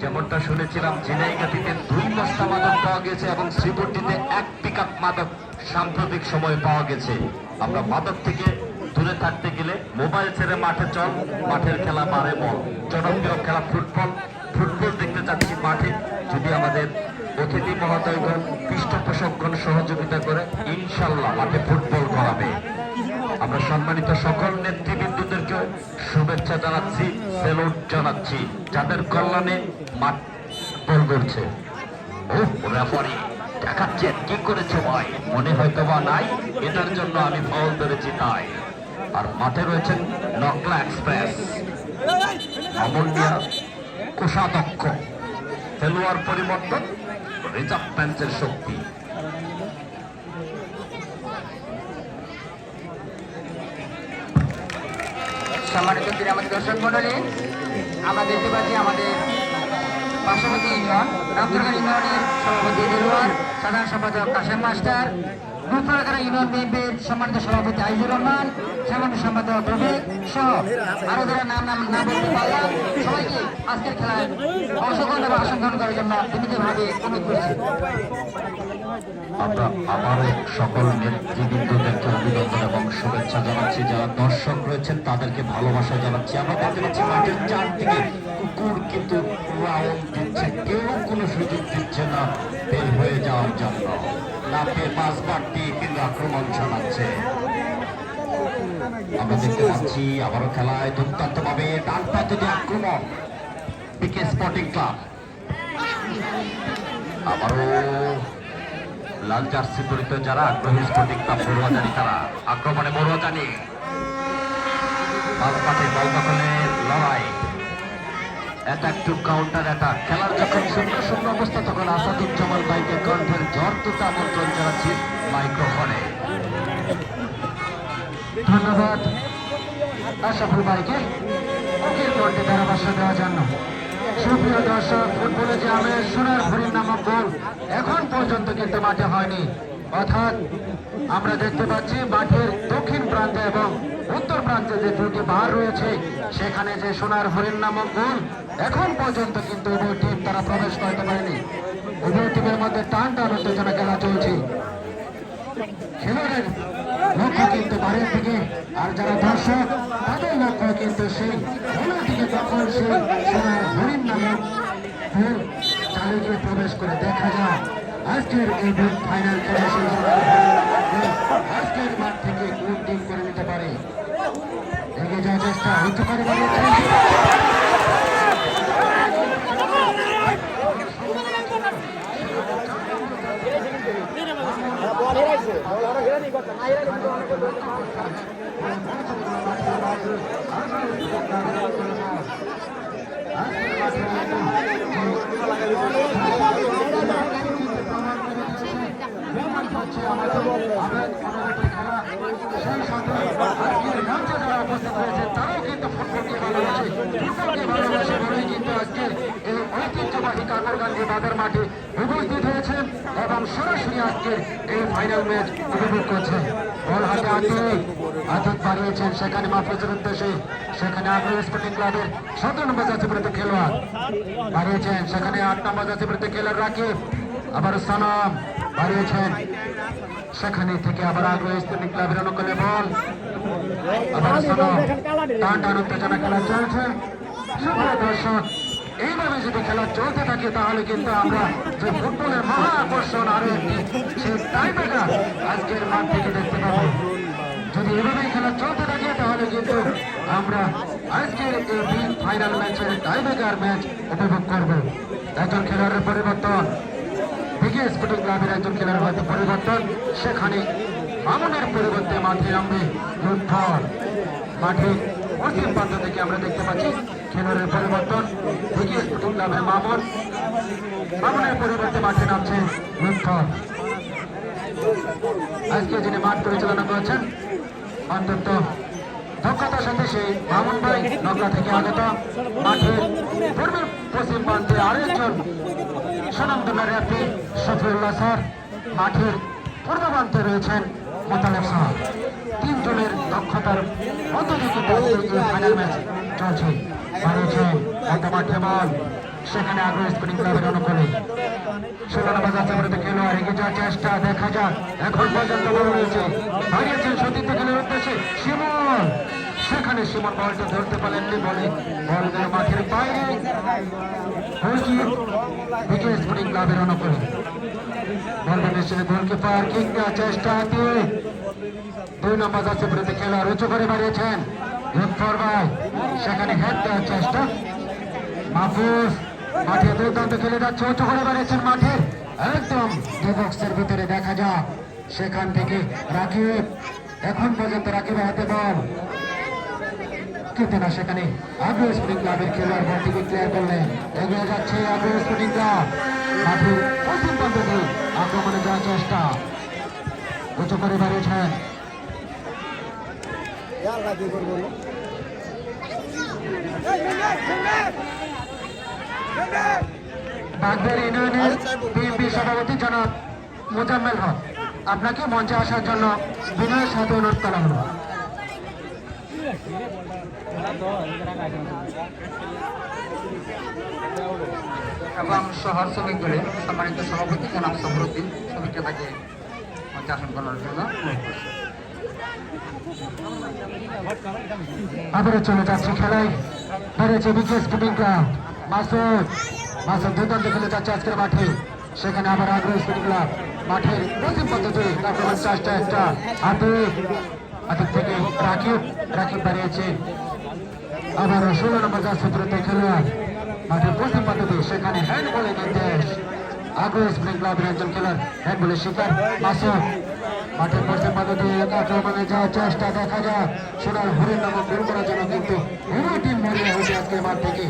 যেমনটা শুনেছিলাম ঝিনাইগাতিতে দুই বস্তা মাদক পাওয়া গেছে এবং শ্রীপুরটিতে এক পিক মাদক সাম্প্রতিক সময়ে পাওয়া গেছে। আমরা মাদক থেকে দূরে থাকতে গেলে মোবাইল ছেড়ে মাঠে চল, মাঠের খেলা মারে মন জনপ্রিয় খেলা ফুটবল ফুটবল দেখতে চাচ্ছি মাঠে। যদি আমাদের অতিথি মহোদয়গণ, পৃষ্ঠপোষকগণ সহযোগিতা করে, ইনশাল্লাহ মাঠে ফুটবল করাবে। আমরা সম্মানিত সকল নেতৃবৃন্দদেরকে শুভেচ্ছা জানাচ্ছি। সেলুট জানাচ্ছি, যাদের কল্যাণে মাঠ বল করছে রেফারি দেখাচ্ছেন কি করেছে ভাই। মনে হয়তো বা নাই, এটার জন্য আমি ফল ধরেছি তাই। আর মাঠে রয়েছেন নকলা এক্সপ্রেস। অমূল্যা কোষাধ্যক্ষ। খেলোয়াড় পরিবর্তন, রিজার্ভ বেঞ্চের শক্তি। সম্মানিত আমাদের দর্শক মন্ডলী আমরা দেখতে পাচ্ছি আমাদের পার্শ্ববর্তী ইউনিয়ন রামদুর্গা ইউনিয়নের সভাপতি দেলোয়ার সাধারণ সম্পাদক, কাশেম মাস্টার। রূপপাড়াখানা ইউনিয়ন বিএনপির সম্মানিত সভাপতি আইজুর রহমান, সামান্য সম্পাদক রবিক সহ নাম নাম সবাইকে আজকের খেলায় অংশগ্রহণ এবং অংশগ্রহণ করার জন্য বিনীতভাবে অনুরোধ করছি। আমরা আবারও সকল নেতৃবৃন্দদেরকে অভিনন্দন এবং শুভেচ্ছা জানাচ্ছি। যারা দর্শক রয়েছেন, তাদেরকে ভালোবাসা জানাচ্ছি। আমরা দেখতে পাচ্ছি মাঠের চারদিকে কুকুর কিন্তু রাউন্ড দিচ্ছে। কেউ কোনো সুযোগ দিচ্ছে না, বের হয়ে যাওয়ার জন্য। না পেয়ে পাঁচ বাড়তি কিন্তু আক্রমণ চালাচ্ছে। আমরা দেখতে পাচ্ছি, আবারও খেলায় দুর্দান্ত ভাবে ডান প্রান্তে যে আক্রমণ, পিকে স্পোর্টিং ক্লাব। আবারও লাল জার্সি পরিত যারা আগ্রহী স্ফটিক ক্লাব বড়ুয়াজানি তারা। আক্রমণে বড়ুয়াজানি মাঝমাঠে বল দখলের লড়াই। অ্যাটাক টু কাউন্টার অ্যাটাক খেলার যখন শূন্য শূন্য অবস্থা, তখন আসাদুজ্জামান ভাইকে কণ্ঠের জ্বর তুতে আমন্ত্রণ জানাচ্ছি মাইক্রোফোনে। ধন্যবাদ। আশাফুল ভাইকে অখিল কোর্টে ধারাভাষ্য দেওয়ার জন্য। সুপ্রিয় দর্শক, ফুটবলে যে আমের সোনার হরিণ নামক গোল এখন পর্যন্ত কিন্তু মাঠে হয়নি। অর্থাৎ আমরা দেখতে পাচ্ছি মাঠের দক্ষিণ প্রান্তে এবং উত্তর প্রান্তে যে দুটি বার রয়েছে, সেখানে যে সোনার হরিণ নামক গোল এখন পর্যন্ত কিন্তু উভয় টিম তারা প্রবেশ করতে পারেনি। উভয় টিমের মধ্যে টান টান উত্তেজনা খেলা চলছে। খেলোয়াড়ের লক্ষ্য কিন্তু বাড়ির দিকে, আর যারা দর্শক, তাদের লক্ষ্য কিন্তু সেই খেলার দিকে তখন সেই সোনার হরিণ নামক ফুল চালে গিয়ে প্রবেশ করে দেখা যায়, আজকের এই ফাইনাল খেলা সেই আজকের মাঠ থেকে কোন টিম করে নিতে পারে? এগিয়ে যাওয়ার চেষ্টা হতে পারে বলে চাইছি। তারাও কিন্তু ফুটবলকে ভালোবাসে ফুটবলকে ভালোবাসে বলেই কিন্তু আজকে ঐতিহ্যবাহী কাকরগান্ধী বাজার মাঠে এবং সরাসরি আজকে এই ফাইনাল ম্যাচ উপভোগ করছেন বল হাতে আতিক আতিক বাড়িয়েছেন সেখানে মাহফুজের উদ্দেশ্যে। সেখানে আগ্রহ স্পোর্টিং ক্লাবের সতেরো নম্বর জাতীয় খেলোয়াড় বাড়িয়েছেন সেখানে আট নম্বর জাতীয় খেলোয়াড় রাকিব, আবার সানাম বাড়িয়েছেন সেখানে থেকে আবার আগ্রহ স্পোর্টিং ক্লাবের অনুকূলে বল, আবার সানাম। টান টান উত্তেজনা খেলা চলছে। দর্শক এইভাবে যদি খেলা চলতে থাকে, তাহলে কিন্তু আমরা যে ফুটবলের মহা আকর্ষণ আরও একটি সেই টাইব্রেকার আজকের মাঠ থেকে দেখতে পাবো। যদি এভাবেই খেলা চলতে থাকে, তাহলে কিন্তু আমরা আজকের এই ফাইনাল ম্যাচের টাইব্রেকার ম্যাচ উপভোগ করব। একজন খেলোয়াড়ের পরিবর্তন দিকে স্পোর্টিং ক্লাবের একজন খেলোয়াড়ের হয়তো পরিবর্তন, সেখানে মামুনের পরিবর্তে মাঠে নামবে মাঠে পশ্চিম প্রান্ত থেকে আমরা দেখতে পাচ্ছি খেলোয়াড়ের পরিবর্তন। দিকে স্পোর্টিং ক্লাবের মামুন। মামুনের পরিবর্তে মাঠে নামছে আজকে যিনি মাঠ পরিচালনা করেছেন অন্তত দক্ষতার সাথে সেই মামুন ভাই নগরা থেকে আগত। মাঠের পূর্বের পশ্চিম প্রান্তে আরেকজন সুনামদুল্লাহ র্যাপি শফিউল্লাহ স্যার। মাঠের পূর্ব প্রান্তে রয়েছেন মোতালেব তিনজনের দক্ষতার আজকে ফাইনাল ম্যাচ চলছে। সেখানে আগ্রহ স্পোর্টিং ক্লাবের অনুকূলে। ষোলো যাচ্ছে বিরুদ্ধে খেলোয়াড় এগিয়ে যাওয়ার চেষ্টা দেখা যাক। এখন পর্যন্ত বড় রয়েছে। হারিয়েছেন সতীর্থ খেলার উদ্দেশ্যে শিমন সেখানে শিমন বলটা ধরতে পারেননি বলে বল গেল মাঠের বাইরে স্পোর্টিং ক্লাবের চেষ্টা করে সেখানে দেওয়ার চেষ্টা। মাঠে খেলে করে মাঠে। ভিতরে দেখা যাক সেখান থেকে রাকিব, এখন পর্যন্ত রাকিবের হাতে বল। কিন্তু না সেখানে আগ্রহ স্পোর্টিং ক্লাবের খেলোয়াড় থেকে ক্লিয়ার করলেন। এগিয়ে যাচ্ছে আগ্রহ স্পোর্টিং ক্লাব। আক্রমণে যাওয়ার চেষ্টা। উঁচু করে বাড়িয়েছেন বাগদার ইউনিয়নের বিএনপি সভাপতি জনাব মোজাম্মেল হক আপনাকে মঞ্চে আসার জন্য বিনয়ের সাথে অনুরোধ করা হলো। এবং শহর শ্রমিক দলের সম্মানিত সভাপতি জনাব সফরুদ্দিন শ্রমিককে তাকে আসন করার জন্য আবারও চলে যাচ্ছে খেলায়। বেড়েছে স্পোর্টিং ক্লাব মাসুদ মাসুদ দুর্দান্ত খেলে যাচ্ছে আজকের মাঠে। সেখানে আবার আগ্রহ ক্লাব। মাঠের পশ্চিম পদ্ধতি আক্রমণ চাষটা একটা আতিক আতিক থেকে রাকিব রাকিব বাড়িয়েছে আবার ষোলো নম্বর সূত্রতে খেলোয়াড় মাঠের পশ্চিম পদ্ধতি সেখানে হ্যান্ড বলে নির্দেশ। আগ্রহ স্প্রিং ক্লাবের একজন খেলোয়াড় হ্যান্ড বলে শিকার মাসুদ মাঠের পশ্চিম পদ্ধতি আক্রমণে যাওয়ার চেষ্টা দেখা যাক সোনার হরিণ নামক গোল করার জন্য কিন্তু পুরো টিম মরিয়া হয়েছে আজকের মাঠ থেকে।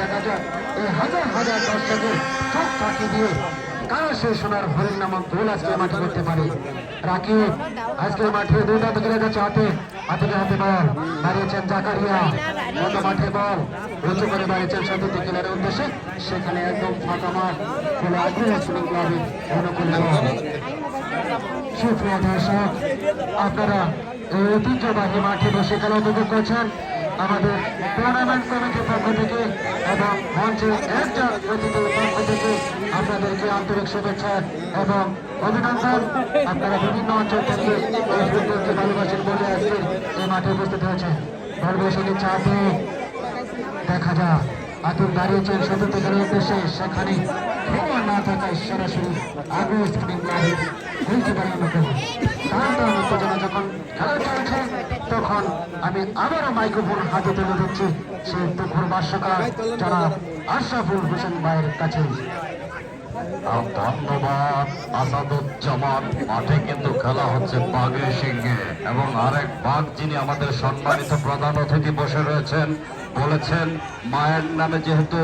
দেখা যাক এই হাজার হাজার দর্শকের চোখ ফাঁকি দিয়ে সেই সোনার হরিণ নামক গোল আজকে মাঠে করতে পারে? রাকিব, আজকের মাঠে দুর্দান্ত খেলে যাচ্ছে হাতে। হাতে হাতে বল, বাড়িয়েছেন জাকারিয়া। অন্য মাঠে বল, উঁচু করে বাড়িয়েছেন সতীর্থ খেলার উদ্দেশ্যে। সেখানে একদম ফাঁকা মাঠ। খেলে আগ্রহ স্কুলিং ক্লাবের অনুকূল। সুপ্রিয় দর্শক, আপনারা এই ঐতিহ্যবাহী মাঠে বসে খেলা উপভোগ করছেন। আমাদের টুর্নামেন্ট কমিটির পক্ষ থেকে এবং মঞ্চের একজন অতিথির পক্ষ থেকে আপনাদেরকে আন্তরিক শুভেচ্ছা এবং অভিনন্দন। আপনারা বিভিন্ন অঞ্চল থেকে এই ফুটবলকে ভালোবাসেন বলে আজকে এই মাঠে উপস্থিত হয়েছে পরিবেশনের চাপে দেখা যাক। আতুর দাঁড়িয়েছেন শুধু থেকে উদ্দেশ্যে, সেখানে খেলোয়াড় না থাকায় সরাসরি ঘুরতে পারে আমাকে উত্তেজনা যখন খেলা চলছে, তখন আমি আবারও মাইক্রোফোন হাতে তুলে দিচ্ছি। সেই পুকুর ভাষ্যকার জনাব আশরাফুল হোসেন ভাইয়ের কাছে। আর ধন্যবাদ আসাদুজ্জামান। মাঠে কিন্তু খেলা হচ্ছে বাঘের সিংহে। এবং আরেক বাঘ যিনি আমাদের সম্মানিত প্রধান অতিথি বসে রয়েছেন, বলেছেন, মায়ের নামে যেহেতু